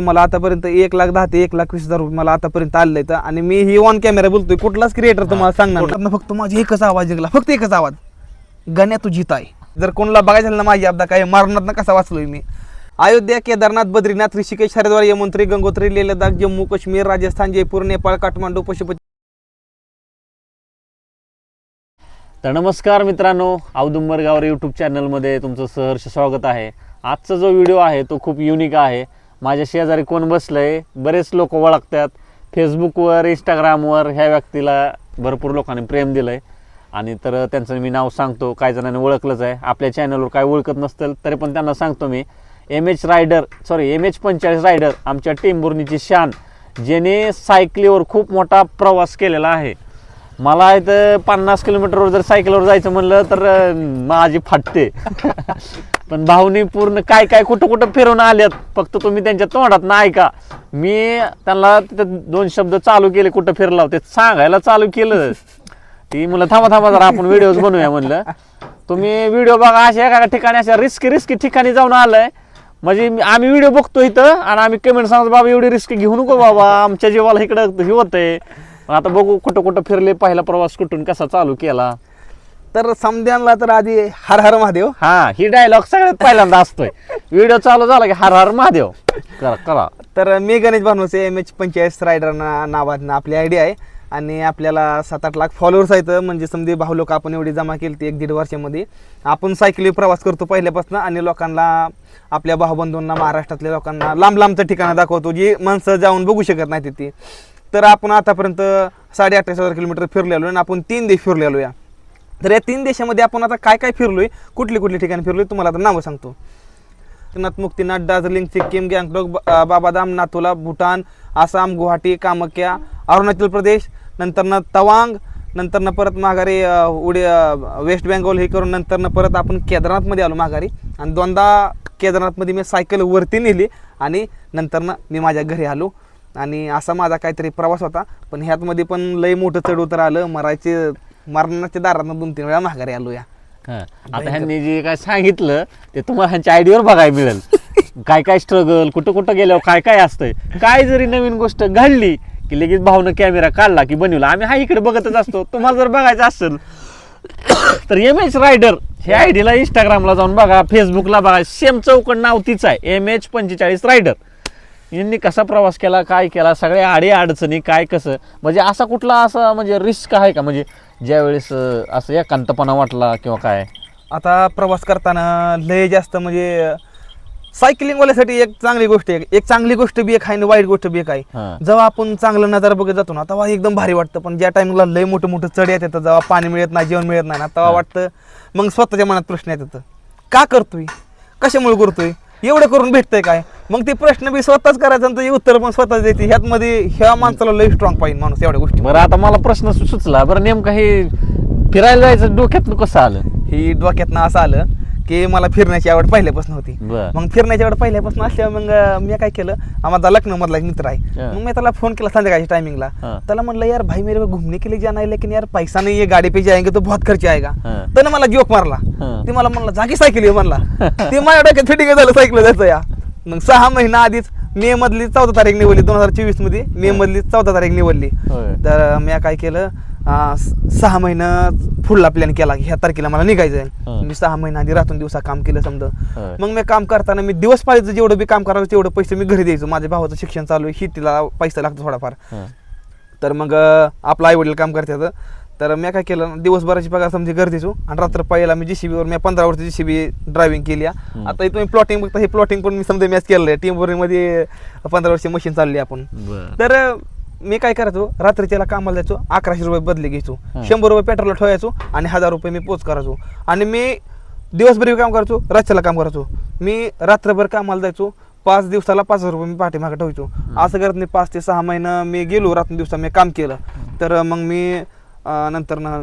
मला आतापर्यंत एक लाख दहा ते एक लाख वीस हजार रुपये मला आतापर्यंत आलेले आहेत आणि मी ही ऑन कॅमेरा बोलतोय. कुठलाच क्रिएटर तुम्हाला सांगणार नाही. फक्त माझी एकच आवाज निघला फक्त एकच आवाज. गण्या तू जित आहे जर कोणाला बघायचं झालं ना माझी अपदा काय मारणात कसा वाचलोय मी. अयोध्या केदारनाथ बद्रीनाथ ऋषिकेश हरिद्वार यमुनत्री गंगोत्री लेह लडाख जम्मू काश्मीर राजस्थान जयपूर नेपाळ काठमांडू पशुपती तर नमस्कार मित्रांनो. औदुंबरगावर यूट्यूब चॅनलमध्ये तुमचं सहर्ष स्वागत आहे. आजचा जो व्हिडिओ आहे तो खूप युनिक आहे. माझ्या शेजारी कोण बसलंय बरेच लोक ओळखतात. फेसबुकवर इंस्टाग्रामवर ह्या व्यक्तीला भरपूर लोकांनी प्रेम दिलंय. आणि तर त्यांचं मी नाव सांगतो काही जणांनी ओळखलंच आहे. आपल्या चॅनलवर काय ओळखत नसतील तरी पण त्यांना सांगतो मी. M H rider sorry M H पंचेचाळीस रायडर आमच्या टेंभुर्णीची शान ज्याने सायकलीवर खूप मोठा प्रवास केलेला आहे. मला इथं पन्नास किलोमीटरवर जर सायकलवर जायचं म्हणलं तर अं, माझी फाटते. पण भाऊनी पूर्ण काय काय कुठं कुठं फिरवून आल्यात फक्त तुम्ही त्यांच्या तोंडात ना ऐका. मी त्यांना तिथं दोन शब्द चालू केले कुठं फिरला ते सांगायला चालू केलं. ती म्हणलं थांबा थांबा जरा आपण व्हिडिओज बनवूया म्हणलं. तुम्ही व्हिडिओ बघा अशा एका ठिकाणी अशा रिस्की रिस्की ठिकाणी जाऊन आलाय. म्हणजे मी- आम्ही व्हिडिओ बघतो इथं आणि आम्ही कमेंट सांगतो बाबा एवढी रिस्क घेऊ नको बाबा आमच्या जीवाला इकडं हे होतंय. आता बघू कुठं कुठं फिरले पहिला प्रवास कुठून कसा चालू केला? तर समद्यांना तर आधी हर हर महादेव. हा ही डायलॉग सगळ्यात पहिल्यांदा असतोय. व्हिडिओ चालू झाला की हर हर महादेव. करा करा. तर मी गणेश भानवसे एम एच पंचेचाळीस रायडर ना नावात आपली आयडी आहे. आणि आपल्याला सात आठ लाख फॉलोअर्स आहेत. म्हणजे समजे भाऊ लोक आपण एवढी जमा केली ती एक दीड वर्षामध्ये. आपण सायकली प्रवास करतो पहिल्यापासून आणि लोकांना आपल्या भाऊबंधूंना महाराष्ट्रातल्या लोकांना लांब लांबचं ठिकाणं दाखवतो. जी माणसं जाऊन बघू शकत नाही तिथे. तर आपण आतापर्यंत साडे अठ्ठावीस हजार किलोमीटर फिरलेलो आणि आपण तीन देश फिरलेलो या. तर या तीन देशामध्ये आपण आता काय काय फिरलोय? कुठली कुठली ठिकाणी फिरलोय? तुम्हाला आता नावं सांगतो. नाथ मुक्तीनाथ दार्जिलिंग सिक्कीम गँगटॉक बाबाधाम नाथुला भूटान आसाम गुवाहाटी कामक्या अरुणाचल प्रदेश नंतरनं तवांग नंतरनं परत माघारी उडी वेस्ट बेंगॉल हे करून नंतरनं परत आपण केदारनाथमध्ये आलो माघारी. आणि दोनदा केदारनाथमध्ये मी सायकल वरती नेली आणि नंतरनं मी माझ्या घरी आलो. आणि असा माझा काहीतरी प्रवास होता. पण ह्यातमध्ये पण लय मोठं चढ उतर आलं. मरायचे मरणाच्या दारातनं दोन तीन वेळा माघारी आलो या. हा. आता ह्यांनी जे काय सांगितलं ते तुम्हाला ह्यांच्या आयडीवर बघायला मिळेल. काय काय स्ट्रगल कुठं कुठं गेल्यावर काय काय असतंय. काय जरी नवीन गोष्ट घडली की लगेच भाऊनं कॅमेरा काढला की बनवला. आम्ही हा इकडे बघतच असतो. तुम्हाला जर बघायचं असेल तर एम एच रायडर हे आयडीला इंस्टाग्रामला जाऊन बघा फेसबुकला बघा. सेम चौकड नाव तीच आहे. एम एच पंचेचाळीस रायडर यांनी कसा प्रवास केला काय केला सगळ्या आडे अडचणी काय कसं? म्हणजे असा कुठला असा म्हणजे रिस्क आहे का? म्हणजे ज्यावेळेस असं एकांतपणा वाटला किंवा काय? आता प्रवास करताना लय जास्त म्हणजे सायकलिंगवाल्यासाठी एक चांगली गोष्ट आहे. एक चांगली गोष्ट बी एक आहे आणि वाईट गोष्ट बी एक आहे. जेव्हा आपण चांगलं नजारा बघत जातो ना तेव्हा एकदम भारी वाटतं. पण ज्या टाइमला लय मोठं मोठं चढ येत येतं जेव्हा पाणी मिळत नाही जेवण मिळत नाही ना तेव्हा. वाटतं मग स्वतःच्या मनात प्रश्न येत येतं का करतोय? कशामुळे करतोय? एवढं करून भेटतंय काय? मग ते प्रश्न बी स्वतःच करायचा आणि ते उत्तर पण स्वतःच देते. ह्यात मध्ये ह्या माणसाला लय स्ट्रॉंग पाहिजे माणूस एवढ्या गोष्टी. बरं आता मला प्रश्न सु- सुचला. बरं नेमकं हे फिरायला जायचं डोक्यात कसं आलं? ही डोक्यातनं असं आलं की मला फिरण्याची आवड पहिल्यापासून होती. बर. मग फिरण्याच्या वेळ पहिल्यापासून असल्यावर मग अं, मी काय केलं? माझा लखनौ मधला एक मित्र आहे. हा. मग मी त्याला फोन केला संध्याकाळच्या टायमिंगला हा. त्याला म्हणलं यार भाई मेरे को घूमने के लिए जाना है लेकिन यार पैसा नहीं है गाड़ी पे जाएंगे तो बहुत खर्च आएगा. हा. त्यानं मला जोक मारला. हा. ते मला म्हणला जागी सायकल आहे म्हणला. ते माझ्या डोक्यात फिटिंग झालं सायकल जायचं या. मग सहा महिना आधीच मे मधली चौदा तारीख निवडली दोन हजार चोवीसमध्ये मे मधली चौदा तारीख निवडली. होय. तर मी काय केलं अं, स- सहा महिना फुडला प्लॅन केला. की ह्या तारखेला मला निघायचं आहे. मी सहा महिना आधी रातून दिवसा काम केलं समजा. होय. मग मी काम करताना मी दिवस पाळीचं जेवढं बी काम करायचं तेवढं पैसे मी घरी द्यायचो. माझ्या भावाचं शिक्षण चालू आहे. शेतीला पैसा लागतो थोडाफार. हा. तर मग अं, आपलं आई वडील काम करतात. तर मी काय केलं दिवसभराची पगार समजे घर द्यायचो आणि रात्र पहिला मी जीसीबीवर मी पंधरा वर्ष जीसीबी ड्रायव्हिंग केली. आता तुम्ही प्लॉटिंग बघता हे प्लॉटिंग पण मी समजा मॅच केलं आहे टीममध्ये पंधरा वर्ष मशीन चालली आपण. तर मी काय करायचो रात्रीच्याला कामाला जायचो अकराशे रुपये बदले घ्यायचो. हा. शंभर रुपये पेट्रोल ठेवायचो आणि हजार रुपये मी पोच करायचो. आणि मी दिवसभर काम करायचो रातच्याला काम करायचो. मी रात्रभर कामाला जायचो पाच दिवसाला पाच हजार रुपये मी पाठीमागे ठेवायचो. असं करत मी पाच ते सहा महिना मी गेलो रात्र दिवसा मी काम केलं. तर मग मी नंतर ना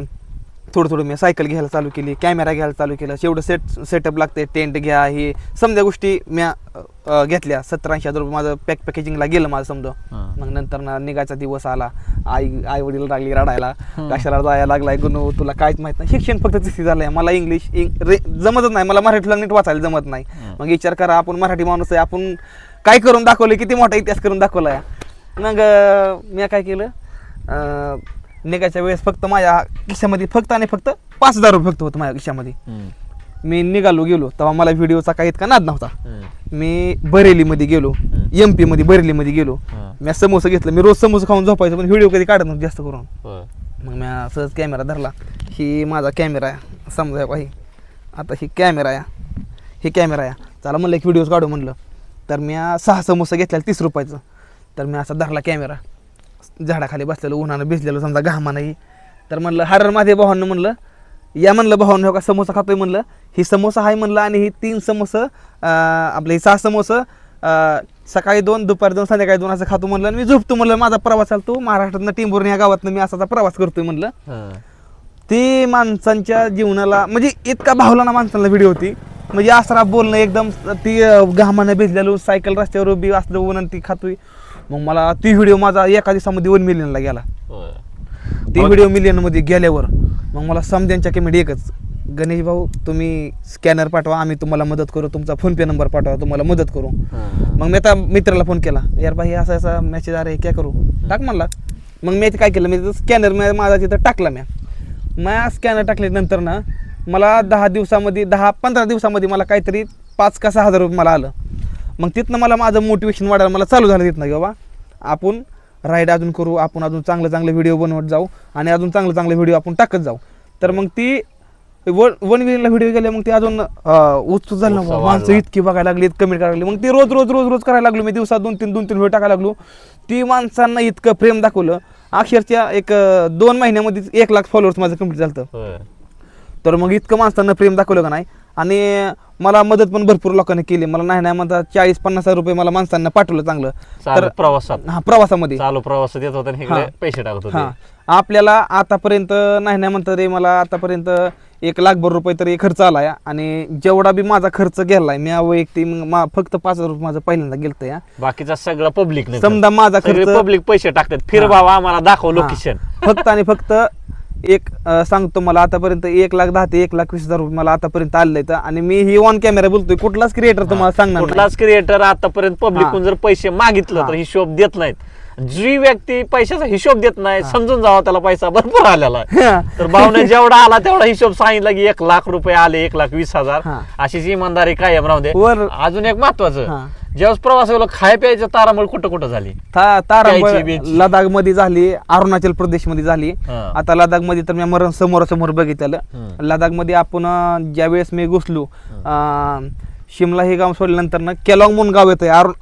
थोडं थोडं मी सायकल घ्यायला चालू केली कॅमेरा घ्यायला चालू केलं. जेवढं सेट सेटअप लागते टेंट घ्या हे समजा गोष्टी मी अं, घेतल्या. सत्तर ऐंशी हजार रुपये माझं पॅक पॅकेजिंगला गेलं माझं समजा. मग नंतर ना निघायचा दिवस आला. आई आई वडील लागली रडायला. कशाला जायला लागलाय गुणू तुला काहीच माहीत नाही. शिक्षण फक्त तिथे झालंय. मला इंग्लिश जमतच नाही. मला मराठीला नीट वाचायला जमत नाही. मग विचार करा आपण मराठी माणूस आहे. आपण काय करून दाखवलं किती मोठा इतिहास करून दाखवला या मग मी काय केलं? निघायच्या वेळेस फक्त माझ्या खिशामध्ये फक्त आणि फक्त पाच हजार रुपये फक्त होतं माझ्या खिशामध्ये. मी निघालो गेलो तेव्हा मला व्हिडिओचा काही इतका नाद नव्हता. मी बरेलीमध्ये गेलो. एममध्ये बरेलीमध्ये गेलो. मी समोसा घेतलं. मी रोज समोसा खाऊन झोपायचो पण व्हिडिओ कधी काढत नव्हतं जास्त करून. मग मी सहज कॅमेरा धरला. ही माझा कॅमेरा आहे. समजा काही आता ही कॅमेरा आहे. ही कॅमेरा आहे. चला म्हणलं एक व्हिडिओज काढू म्हणलं. तर मी सहा समोसा घेतलेला तीस रुपयाचं. तर मी असा धरला कॅमेरा. झाडाखाली बसलेलो उन्हानं भिजलेलो समजा घामानंही तर म्हणलं हरण माझे भावांना म्हणलं. या म्हणलं भावांना हो का समोसा खातोय? म्हणलं. ही समोसा आहे म्हणलं आणि ही तीन समोसा आपले ही सहा समोसा सकाळी दोन दुपारी दोन संध्याकाळी दोन असं खातो म्हणलं. आणि मी झोपतो म्हणलं. माझा प्रवास चालतो महाराष्ट्रातनं टिंबुर्णी या गावातनं मी असाचा प्रवास करतोय म्हणलं. ती माणसांच्या जीवनाला म्हणजे इतका भावला माणसांना व्हिडिओ होती. म्हणजे आसरा बोलणं एकदम ती घामानं भिजलेलो सायकल रस्त्यावर उभी असलं ऊन ती खातोय. मग मला ती व्हिडिओ माझा एका दिवसामध्ये वन मिलियनला गेला. ती व्हिडिओ मिलियनमध्ये गेल्यावर मग मला समद्यांच्या कमेंट एकच गणेश भाऊ तुम्ही स्कॅनर पाठवा आम्ही तुम्हाला मदत करू तुमचा फोनपे नंबर पाठवा तुम्हाला मदत करू. मग मी आता मित्राला फोन केला यार भाई असा असा मेसेज अरे काय करू? टाक म्हणला. मग मी काय केलं मी स्कॅनर माझा तिथं टाकला मी मग स्कॅनर टाकल्यानंतर ना मला दहा दिवसामध्ये दहा पंधरा दिवसामध्ये मला काहीतरी पाच का सहा हजार रुपये मला आलं. मग तिथनं मला माझं मोटिवेशन वाढायला मला चालू झालं तिथनं की बाबा आपण राईड अजून करू आपण अजून चांगलं चांगलं व्हिडिओ बनवत जाऊ आणि अजून चांगलं चांगलं व्हिडिओ आपण टाकत जाऊ. तर मग ती वन वन विला व्हिडिओ गेले मग ते अजून उत्सुक झालं ना माणसं. इतकी बघायला लागली कमेंट करायला लागली. मग ते रोज रोज रोज रोज करायला लागलो. मी दिवसात दोन तीन दोन तीन व्हिडिओ टाकायला लागलो. ती माणसांना इतकं प्रेम दाखवलं. अक्षरशः एक दोन महिन्यामध्ये एक लाख फॉलोअर्स माझं कंप्लीट झालं. तर मग इतकं माणसांना प्रेम दाखवलं का नाही? आणि मला मदत पण भरपूर लोकांनी केली. मला नाही नाही म्हणता चाळीस पन्नास हजार रुपये मला माणसांना पाठवलं चांगलं. चालू प्रवासात. हा प्रवासामध्ये. चालू प्रवासात येत होता आणि इकडे हा. पैसे टाकत हा. होते आपल्याला आतापर्यंत नाही नाही म्हणता रे मला आतापर्यंत एक लाखभर रुपये तरी खर्च आलाय आणि जेवढा बी माझा खर्च गेलाय मी वैयक्तिक मग मा- फक्त पाच हजार रुपये माझं पहिल्यांदा गेलतं या. बाकीचा सगळा पब्लिक समजा माझा खर्च पब्लिक पैसे टाकतात. फिर. बाबा आम्हाला दाखव हा. लोकेशन फक्त आणि फक्त एक सांगतो मला आतापर्यंत एक लाख दहा ते एक लाख वीस हजार रुपये मला आतापर्यंत आलेलं आहे आणि मी ही ऑन कॅमेरा बोलतोय. कुठलाच क्रिएटर तुम्हाला सांगणार. कुठलाच क्रिएटर आतापर्यंत पब्लिकून जर पैसे मागितलं तर. हिशोब देत नाहीत. जी व्यक्ती पैशाचा हिशोब देत नाही समजून जावा त्याला पैसा भरपूर आलेला आहे. तर भावने जेवढा आला तेवढा हिशोब सांगितला की एक लाख रुपये आले एक लाख वीस हजार. अशीच इमानदारी कायम राहू दे अजून एक महत्वाचं. ज्यावेळेस प्रवास गेलो खाय प्यायचं तारामळ कुठं कुठं झाली बियची. लडाखमध्ये झाली अरुणाचल प्रदेशमध्ये झाली. आता लडाखमध्ये तर मी मरण समोर समोर बघितलं. लडाखमध्ये आपण अं, ज्यावेळेस मी घुसलो अं, शिमला हे गाव सोडल्यानंतर ना केलॉंग म्हणून गाव येतं अरुण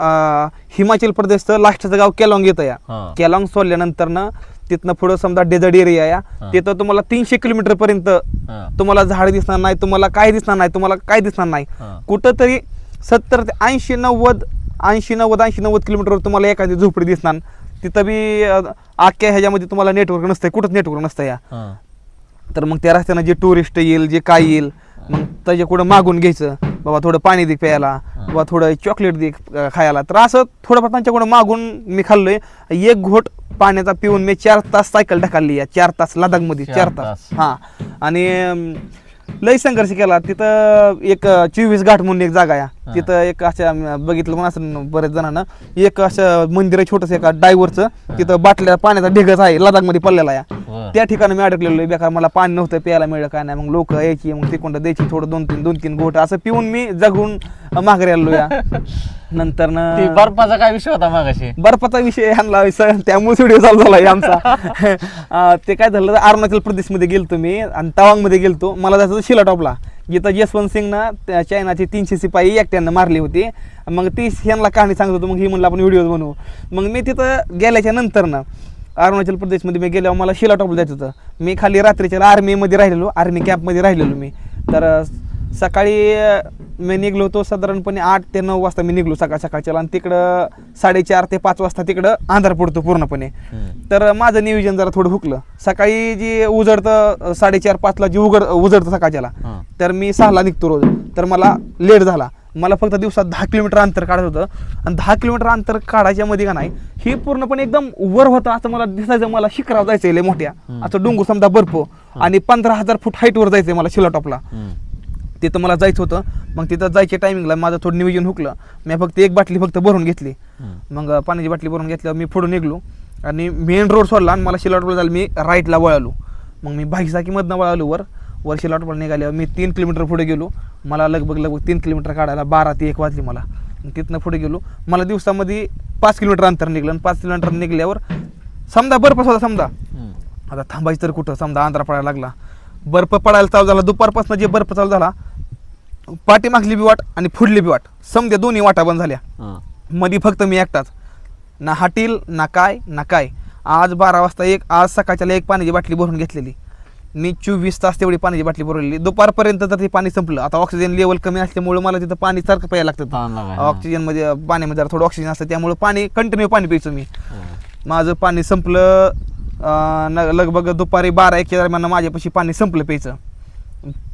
हिमाचल प्रदेशचं लास्टचं गाव केलॉंग येतं या हा. केलॉंग सोडल्यानंतर ना तिथनं पुढं समजा डेझर्ट एरिया या. तिथं तुम्हाला तीनशे किलोमीटर पर्यंत हा. तुम्हाला झाड दिसणार नाही तुम्हाला काय दिसणार नाही तुम्हाला काय दिसणार नाही हा. कुठं तरी सत्तर ते ऐंशी नव्वद ऐंशी नव्वद ऐंशी नव्वद किलोमीटरवर तुम्हाला एखादी झोपडी दिसणार तिथं बी अं, अख्ख्या ह्याच्यामध्ये तुम्हाला नेटवर्क नसतंय कुठंच नेटवर्क नसतं या हा. तर मग त्या रस्त्यानं जे टुरिस्ट येईल जे काय येईल मग त्याच्या कुठं मागून घ्यायचं बाबा थोडं पाणी दे प्यायला बाबा थोडं चॉकलेट दे खायला. तर असं थोडंफार त्यांच्याकडून मागून मी खाल्लोय. एक घोट पाण्याचा पिऊन मी चार तास सायकल ढकलली या चार तास लडाखमध्ये चार चार तास. हा. आणि लय संघर्ष केला. तिथं एक चोवीस घाट म्हणून एक जागा आहे. तिथं एक असं अं, बघितलं पण असं बरेच जणांना? एक असं मंदिर आहे छोटंसं एका डायव्हरचं तिथं बाटल्या पाण्याचा ढिगच आहे लडाखमध्ये पडलेला आहे. त्या ठिकाणी मी अडकलेलो. बेकार मला पाणी नव्हतं प्यायला मिळलं काय नाही. मग लोक यायची मग तिकडं द्यायची थोडं दोन तीन दोन तीन घोट असं पिऊन मी जगून माघारी आलो या. नंतर ती बर्फाचा काय विषय होता मागाशी? बर्फाचा विषय आणला त्यामुळे व्हिडिओ चालू झाला आमचा. ते काय झालं अरुणाचल प्रदेशमध्ये गेलतो मी आणि तवांगमध्ये गेलतो. मला जायचं होतं शिलाटॉपला. जिथं जसवंत सिंगनं त्या चायनाचे तीनशे शिपाई एकट्यानं मारली होती. मग ती ह्यांना कहाणी सांगत होतो. मग ही म्हणलं आपण व्हिडिओ बनवू. मग मी तिथं गेल्याच्यानंतर ना अरुणाचल प्रदेशमध्ये मी गेल्यावर मला शिलाटॉपला जायचं होतं. मी खाली रात्रीच्या आर्मीमध्ये राहिलेलो आर्मी कॅम्पमध्ये राहिलेलो मी. तर सकाळी मी निघलो होतो साधारणपणे आठ ते नऊ वाजता मी निघलो सकाळ सकाळच्या आणि तिकडं साडेचार ते पाच वाजता तिकडं अंधार पडतो पूर्णपणे. तर माझं नियोजन जरा थोडं हुकलं. सकाळी जी उजडतं साडेचार पाचला जी उघड उजडतं सकाळच्याला. तर मी सहाला निघतो रोज. तर मला लेट झाला. मला फक्त दिवसात दहा किलोमीटर अंतर काढत होतं. आणि दहा किलोमीटर अंतर काढायच्या मध्ये का नाही ही पूर्णपणे एकदम वर होतं असं मला दिसायचं मला शिखरावर जायचंय लय मोठ्या. असं डोंगर समजा बर्फ आणि पंधरा हजार फूट हाईटवर जायचंय मला शिलाटॉपला. तिथं मला जायचं होतं. मग तिथं जायच्या टायमिंगला माझं थोडं नियोजन हुकलं. मी फक्त एक बाटली फक्त भरून घेतली. मग पाण्याची बाटली भरून घेतल्यावर मी पुढे निघलो. आणि मेन रोड सोडला आणि मला शिलाटपूर झालं मी राईटला वळालो. मग मी भाईसाकीमधनं वळालो वर. वर शिलाटपूर निघाल्यावर मी तीन किलोमीटर पुढे गेलो. मला लगभग लगभग तीन किलोमीटर काढायला बारा ते एक वाजली मला. तिथनं पुढे गेलो. मला दिवसामध्ये पाच किलोमीटर अंतर निघलं आणि पाच किलोमीटर निघल्यावर समजा बर्फ होता समजा. आता थांबायचं तर कुठं? समजा आंध्रा पडायला लागला. बर्फ पडायला चालू झाला. दुपारपासून जे बर्फ चालू झाला पाठीमागली बी वाट आणि पुढली बी वाट. समजा दोन्ही वाटा बंद झाल्या. मध्ये फक्त मी एकटाच. ना हाटील ना काय ना काय. आज बारा वाजता एक आज सकाळच्याला एक पाण्याची बाटली भरून घेतलेली. मी चोवीस तास तेवढी पाण्याची बाटली भरवलेली. दुपारपर्यंत तर ते पाणी संपलं. आता ऑक्सिजन लेवल कमी असल्यामुळे मला तिथं पाणी सारखं प्यायला लागतं. ऑक्सिजनमध्ये पाण्यामध्ये जरा थोडं ऑक्सिजन असतं त्यामुळे पाणी कंटिन्यू पाणी प्यायचो मी. माझं पाणी संपलं लगभग दुपारी बारा एकच्या दरम्यान माझ्यापाशी पाणी संपलं प्यायचं.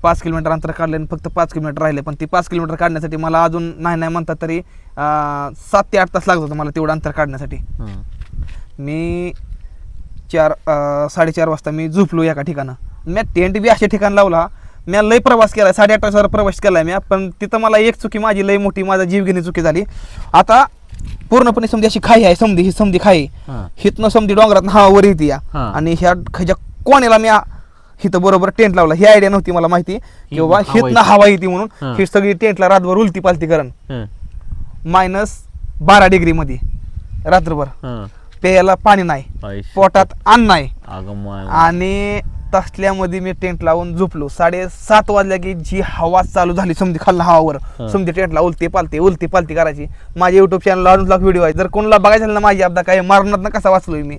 पाच किलोमीटर अंतर काढलं आणि फक्त पाच किलोमीटर राहिले. पण ती पाच किलोमीटर काढण्यासाठी मला अजून नाही नाही म्हणतात तरी सात ते आठ तास लागत होतं मला तेवढं अंतर काढण्यासाठी. मी चार साडेचार वाजता मी झोपलो एका ठिकाणं. मी टेंट बी अशा ठिकाण लावला. मी लय प्रवास केला साडे आठ वाजता प्रवास केला मी पण तिथं मला एक चुकी माझी लय मोठी माझा जीवघेणी चुकी झाली. आता पूर्णपणे समधी अशी खाई आहे समधी ही समधी खाई. हितनं समधी डोंगरात हवा वर येते या. हा. आणि ह्या ह्याच्या कोण्याला मी हिथं बरोबर टेंट लावला. ही आयडिया नव्हती मला माहिती. की बाबा येते. हवा येते म्हणून हा. ही सगळी टेंटला रातभर उलती पालती करण. मायनस बारा डिग्री मध्ये रात्रभर प्यायला पाणी नाही पोटात अन्न नाही. आणि तसल्यामध्ये मी टेंट लावून झोपलो. साडेसात वाजल्या की जी हवा चालू झाली समधी खाल्ला हवावर. समधी टेंटला उलते पालते उलते पालते करायची. माझ्या युट्यूब चॅनल अजून लाख व्हिडिओ आहे जर कोणाला बघायचं झालं ना माझी अपदा काय मरणात कसा वाचलोय मी.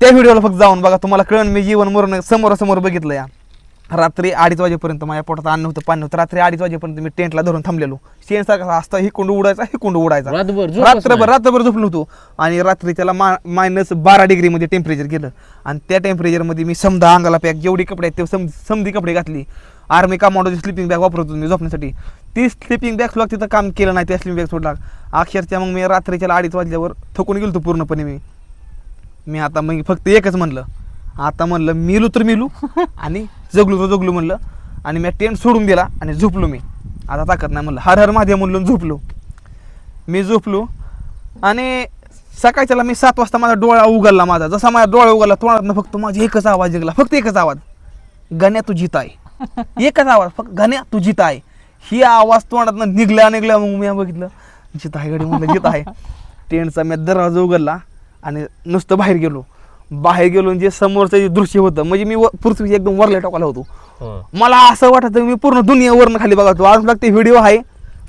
त्या व्हिडिओला फक्त जाऊन बघा तुम्हाला कळण मी जीवन मरण समोरासमोर बघितलं या रात्री अडीच वाजेपर्यंत माझ्या पोटात अन्न होतं पाणी होतं. रात्री अडीच वाजेपर्यंत मी टेंटला धरून थांबलेलो. शेण सारखा असता ही कुंड उडायचा ही कुंड उडायचा. रात्रभर. रात्रभर झोपलो होतो. आणि रात्री त्याला मायनस बारा डिग्रीमध्ये टेम्परेचर गेलं. आणि त्या टेम्परेचरमध्ये मी समजा अंगाला पॅक जेवढी कपडे आहेत ते सम समधी कपडे घातली. आर्मी कमांडोची स्लिपिंग बॅग वापरत होतो मी झोपण्यासाठी. ती स्लिपिंग बॅग सुद्धा तिथं काम केलं नाही त्या स्लिपिंग बॅग सोडला. अक्षरशः मग मी रात्रीच्या अडीच वाजल्यावर थकून गेलो पूर्णपणे मी. मी आता मग फक्त एकच म्हणलं. आता म्हणलं मिलू तर मिलू. आणि जगलो तर जगलो म्हणलं. आणि मी टेंट सोडून दिला आणि झोपलो मी. आता ताकद नाही म्हणलं. हर हर महादेव म्हणलो झोपलो. मी झोपलो आणि सकाळच्याला मी सात वाजता माझा डोळा उघडला माझा. जसा माझा डोळा उघडला तोंडातनं फक्त माझा एकच आवाज निघाला. फक्त एकच आवाज. गण्या तू जित आहे एकच आवाज. फक्त गण्या तू जित आहे ही आवाज तोंडातनं निघला निघला मग मी बघितलं जित आहे गडी म्हणलं जित आहे टेंटचा मी दरवाजा उघडला आणि नुसतं बाहेर गेलो. बाहेर गेलो जे समोरचं जे दृश्य होतं म्हणजे मी पृथ्वी एकदम वरल्या टोकाला होतो. मला असं वाटत मी पूर्ण दुनियावरनं खाली बघतो आज मला ते व्हिडिओ आहे.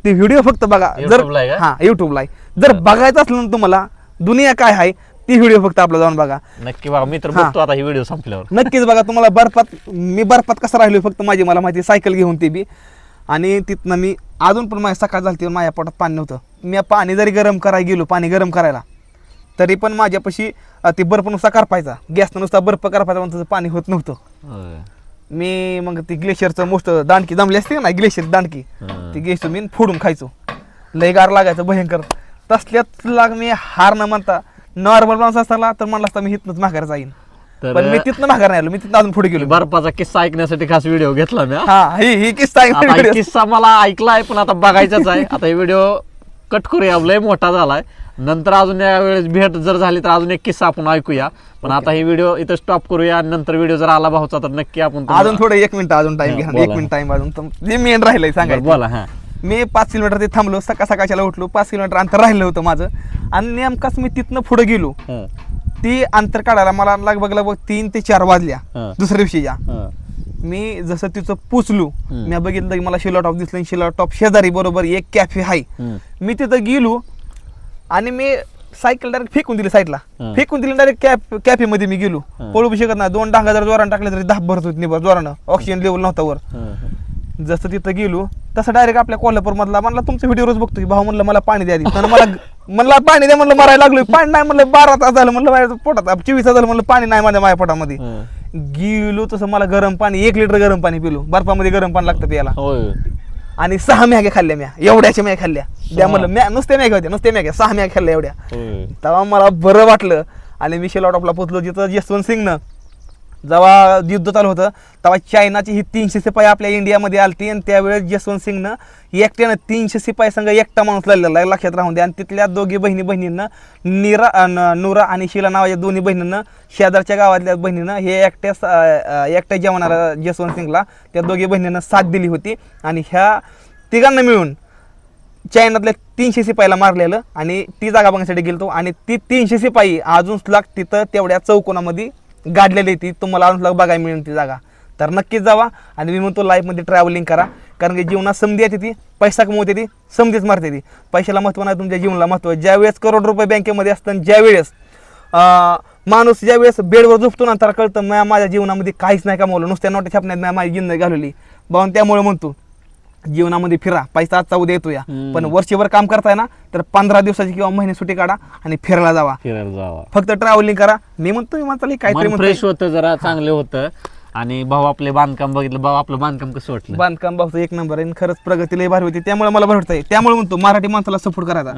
ते व्हिडिओ फक्त बघा. जर? हा युट्यूबला आहे. जर बघायचं असलं ना तुम्हाला दुनिया काय आहे ती व्हिडिओ फक्त आपला जाऊन बघा. नक्की बघा मी तर हा. बघतो आता ही व्हिडिओ संपल्यावर. नक्कीच बघा तुम्हाला बर्फात मी बर्फात कसं राहिलो फक्त माझी मला माहिती सायकल घेऊन ते बी. आणि तिथनं मी अजून पण माझ्या सकाळ झाली माझ्या पोटात पाणी नव्हतं. मी पाणी जरी गरम करायला गेलो पाणी गरम करायला तरी पण माझ्यापाशी अं, ते बर्फ नुसता करपायचा. गॅसनं नुसता बर्फ करपायचा पण पाणी होत नव्हतं. मी मग ती ग्लेशियरचं मोस्ट दांडकी जमली असते ना ग्लेशियर दांडकी हं. ती घ्यायचो मी फोडून खायचो. लय गार लागायचं भयंकर. तसल्यात लाग मी हार न म्हणता नॉर्मल माणूस असताना तर म्हणलं असता मी इथनंच माघार जाईन. तर पण मी तिथनं माघार नाही आलो मी तिथनं अजून पुढे गेलो. बर्फाचा किस्सा ऐकण्यासाठी खास व्हिडिओ घेतला मी हा. हा ही ही किस्सा आहे आता हा किस्सा मला ऐकलाय पण आता बघायचाच आहे. आता हे व्हिडिओ कट करूया लय मोठा झालाय. नंतर अजून या वेळेस भेट जर झाली तर अजून एक किस्सा आपण ऐकूया. पण आता ही व्हिडिओ इथं स्टॉप करूया. आणि नंतर व्हिडिओ जर आला भाऊचा तर नक्की आपण अजून थोडं एक मिनिट अजून टाइम घ्या. एक मिनिट टाइम अजून. जे मेन राहिलंय सांगायचं बोला हा. मी पाच किलोमीटर ते थांबलो सकाळ सकाळच्याला उठलो. पाच किलोमीटर अंतर राहिलं होतं माझं. आणि नेमकाच मी तिथनं पुढे गेलो. ती अंतर काढायला मला लगभग लगभग तीन ते चार वाजल्या. दुसऱ्या दिवशीच्या हं, मी जसं तिचं पोचलो. मी बघितलं की मला शिला टॉप दिसलं आणि शिला टॉप शेजारी बरोबर एक कॅफे आहे. मी तिथं गेलो आणि मी सायकल डायरेक्ट फेकून दिली साईडला. फेकून दिली डायरेक्ट कॅफ कॅफे मध्ये मी गेलो. पळू बी शकत नाही. दोन डांगा जर जोरानं टाकले तरी दहा भरत होती जोरानं. ऑक्सिजन लेवल नव्हता वर. जसं तिथं गेलो तसं डायरेक्ट आपल्या कोल्हापूर मधला म्हणला तुमचा व्हिडिओ रोज बघतो की भाऊ म्हणलं मला पाणी द्या मला मला पाणी द्या. म्हणलं मरायला लागलोय. पाणी नाही. म्हणलं बारा तास झालं. म्हणलं माझ्या पोटात चोवीस तास झालं. म्हणलं पाणी नाही माझ्या माझ्या पोटामध्ये. गेलो तसं मला गरम पाणी एक लिटर गरम पाणी पिलो. बर्फामध्ये गरम पाणी लागतं प्यायला. आणि सहा मॅग्या खाल्ल्या म्या. एवढ्याच्या मॅग खाल्ल्या. द्या म्हणलं म्या नुसत्या मॅग्या होत्या नुसत्या मॅग्या सहा मॅग खाल्ल्या एवढ्या. तेव्हा मला बरं वाटलं. आणि मी शेलॉटॉपला पोचलो जिथं यशवंत सिंगनं. जेव्हा युद्ध चालू होतं तेव्हा चायनाची ही तीनशे सिपाई आपल्या इंडियामध्ये आलती आणि त्यावेळेस जसवंत सिंगनं एकट्यानं तीनशे सिपाई संघ एकटा माणूस लढलेला आहे लक्षात राहून द्या. आणि तिथल्या दोघी बहिणी बहिणींना निरा नुरा आणि शिला नावाच्या दोन्ही बहिणींना शेजारच्या गावातल्या बहिणीनं हे एकट्या स- एकट्या जेवणारा जसवंत सिंगला त्या दोघी बहिणींना साथ दिली होती. आणि ह्या तिघांना मिळून चायनातल्या तीनशे सिपाईला मारलेलं आणि ती जागा बघण्यासाठी गेलतो. आणि ती तीनशे सिपाई अजून सुद्धा तिथं तेवढ्या चौकोनामध्ये गाडलेली ती तुम्हाला अजून बघायला मिळेल ती जागा. तर नक्कीच जावा आणि मी म्हणतो लाईफमध्ये ट्रॅव्हलिंग करा. कारण की जीवनात संधी येते ती पैसा कमवते ती समधीच मारते ती. पैशाला महत्त्व नाही तुमच्या जीवनाला महत्त्व ज्या वेळेस करोड रुपये बँकेमध्ये असतं ज्या वेळेस माणूस ज्या वेळेस बेडवर झोपतो ना तर कळतं माझ्या जीवनामध्ये काहीच नाही कमवलं. नुसत्या नोट्या छापण्यात नाही माझी जिंदगी घालवली. बाबा त्यामुळे म्हणतो जीवनामध्ये फिरा पैसा आजचा उद्या येतो या. पण वर्षभर काम करताय ना तर पंधरा दिवसाची किंवा महिने सुट्टी काढा आणि फिरायला जावा. फिरायला जावा. फक्त ट्रॅव्हलिंग करा. मी म्हणतो मी म्हणतो काहीतरी फ्रेश होतं जरा चांगलं होतं. आणि भाऊ आपले बांधकाम बघितलं भाऊ आपलं बांधकाम कसं वाटलं? बांधकाम भाऊचं एक नंबर आहे खरंच प्रगती लई भारी होती. त्यामुळे मला भरतंय त्यामुळे म्हणतो मराठी माणसाला सपोर्ट करायचा.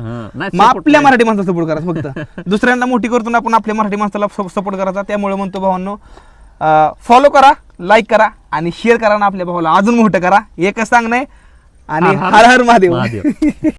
आपल्या. मराठी माणसाला सपोर्ट करायचा फक्त. दुसऱ्यांना मोठी करतो ना आपण आपल्या मराठी माणसाला सपोर्ट करायचा. त्यामुळे म्हणतो भावांनो फॉलो करा लाईक करा आणि शेअर करा ना आपल्या भावाला. अजून मोठं करा. एकच सांग नाही आणि हर हर महादेव.